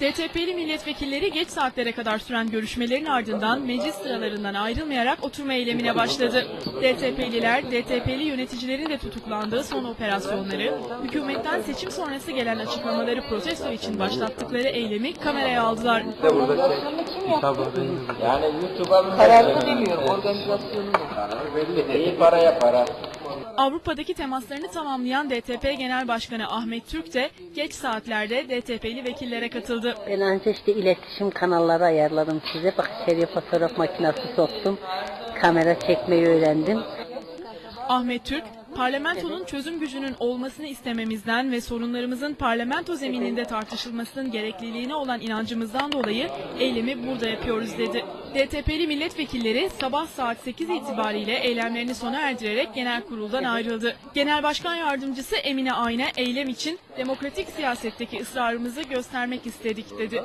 DTP'li milletvekilleri geç saatlere kadar süren görüşmelerin ardından meclis sıralarından ayrılmayarak oturma eylemine başladı. DTP'liler, DTP'li yöneticilerin de tutuklandığı son operasyonları, hükümetten seçim sonrası gelen açıklamaları protesto için başlattıkları eylemi kameraya aldılar. Yani YouTube'a Kararını bilmiyorum, organizasyonunu. belli değil. İyi paraya para. Avrupa'daki temaslarını tamamlayan DTP Genel Başkanı Ahmet Türk de geç saatlerde DTP'li vekillere katıldı. Ben önce işte iletişim kanalları ayarladım size. Bak içeriye fotoğraf makinesi soktum. Kamera çekmeyi öğrendim. Ahmet Türk, parlamentonun çözüm gücünün olmasını istememizden ve sorunlarımızın parlamento zemininde tartışılmasının gerekliliğine olan inancımızdan dolayı eylemi burada yapıyoruz dedi. DTP'li milletvekilleri sabah saat 8 itibariyle eylemlerini sona erdirerek genel kuruldan ayrıldı. Genel Başkan Yardımcısı Emine Ayna eylem için demokratik siyasetteki ısrarımızı göstermek istedik dedi.